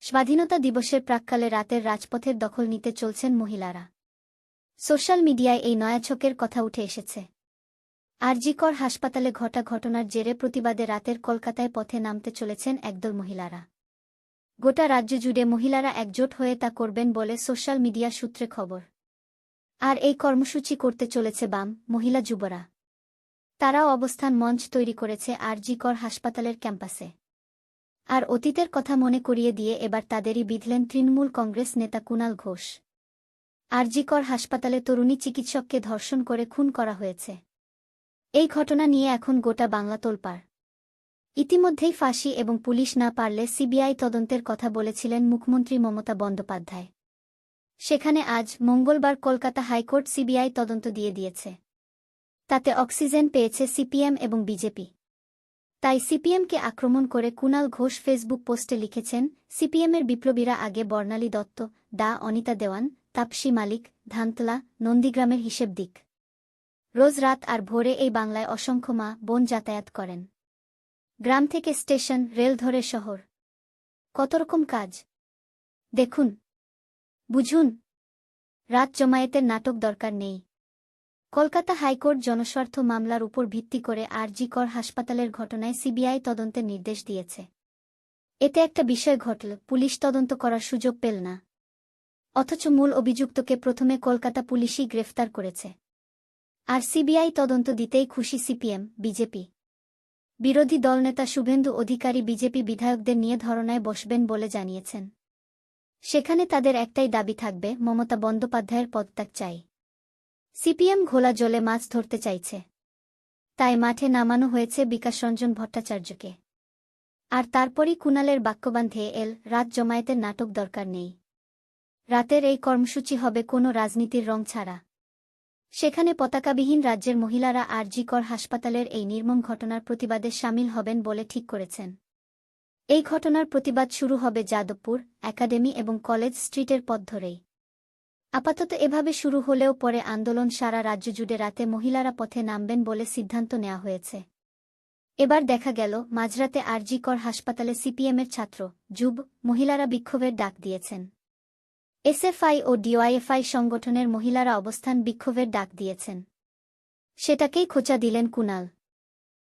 স্বাধীনতা দিবসের প্রাক্কালে রাতের রাজপথের দখল নিতে চলছেন মহিলারা। সোশ্যাল মিডিয়ায় এই নয়া ছকের কথা উঠে এসেছে। আরজিকর হাসপাতালে ঘটা ঘটনার জেরে প্রতিবাদে রাতের কলকাতায় পথে নামতে চলেছেন একদল মহিলারা। গোটা রাজ্য জুড়ে মহিলারা একজোট হয়ে তা করবেন বলে সোশ্যাল মিডিয়া সূত্রে খবর। আর এই কর্মসূচি করতে চলেছে বাম, মহিলা যুবরা। তারাও অবস্থান মঞ্চ তৈরি করেছে আরজিকর হাসপাতালের ক্যাম্পাসে। আর অতীতের কথা মনে করিয়ে দিয়ে এবার তাদেরই বিধলেন তৃণমূল কংগ্রেস নেতা কুণাল ঘোষ। আরজিকর হাসপাতালে তরুণী চিকিৎসককে ধর্ষণ করে খুন করা হয়েছে। এই ঘটনা নিয়ে এখন গোটা বাংলা তোলপাড়। ইতিমধ্যেই ফাঁসি এবং পুলিশ না পারলে সিবিআই তদন্তের কথা বলেছিলেন মুখ্যমন্ত্রী মমতা বন্দ্যোপাধ্যায়। সেখানে আজ মঙ্গলবার কলকাতা হাইকোর্ট সিবিআই তদন্ত দিয়ে দিয়েছে। তাতে অক্সিজেন পেয়েছে সিপিএম এবং বিজেপি। তাই সিপিএমকে আক্রমণ করে কুনাল ঘোষ ফেসবুক পোস্টে লিখেছেন, সিপিএমের বিপ্লবীরা আগে বর্ণালী দত্ত, দা অনিতা দেওয়ান, তাপসী মালিক, ধানতলা, নন্দীগ্রামের হিসেব দিক। রোজ রাত আর ভোরে এই বাংলায় অসংখ্য মা বোন যাতায়াত করেন। গ্রাম থেকে স্টেশন, রেল ধরে শহর। কত রকম কাজ। দেখুন। বুঝুন। রাত জমায়েতের নাটক দরকার নেই। কলকাতা হাইকোর্ট জনস্বার্থ মামলার উপর ভিত্তি করে আরজিকর হাসপাতালের ঘটনায় সিবিআই তদন্তের নির্দেশ দিয়েছে। এতে একটা বিষয় ঘটল, পুলিশ তদন্ত করার সুযোগ পেল না। অথচ মূল অভিযুক্তকে প্রথমে কলকাতা পুলিশই গ্রেফতার করেছে। আর সিবিআই তদন্ত দিতেই খুশি সিপিএম, বিজেপি। বিরোধী দলনেতা শুভেন্দু অধিকারী বিজেপি বিধায়কদের নিয়ে ধরনায় বসবেন বলে জানিয়েছেন। সেখানে তাদের একটাই দাবি থাকবে, মমতা বন্দ্যোপাধ্যায়ের পদত্যাগ চাই। সিপিএম ঘোলা জলে মাছ ধরতে চাইছে। তাই মাঠে নামানো হয়েছে বিকাশ রঞ্জন ভট্টাচার্যকে। আর তারপরই কুণালের বাক্যবান্ধে এল, রাত জমায়েতের নাটক দরকার নেই। রাতের এই কর্মসূচি হবে কোনো রাজনীতির রং ছাড়া। সেখানে পতাকাবিহীন রাজ্যের মহিলারা আরজিকর হাসপাতালের এই নির্মম ঘটনার প্রতিবাদে সামিল হবেন বলে ঠিক করেছেন। এই ঘটনার প্রতিবাদ শুরু হবে যাদবপুর, একাডেমি এবং কলেজ স্ট্রিটের পথ ধরেই। আপাতত এভাবে শুরু হলেও পরে আন্দোলন সারা রাজ্য জুড়ে রাতে মহিলারা পথে নামবেন বলে সিদ্ধান্ত নেওয়া হয়েছে। এবার দেখা গেল, মাঝরাতে আরজিকর হাসপাতালে সিপিএমের ছাত্র, যুব, মহিলারা বিক্ষোভের ডাক দিয়েছেন। এসএফআই ও ডিওয়াইএফআই সংগঠনের মহিলারা অবস্থান বিক্ষোভের ডাক দিয়েছেন। সেটাকেই খোঁচা দিলেন কুণাল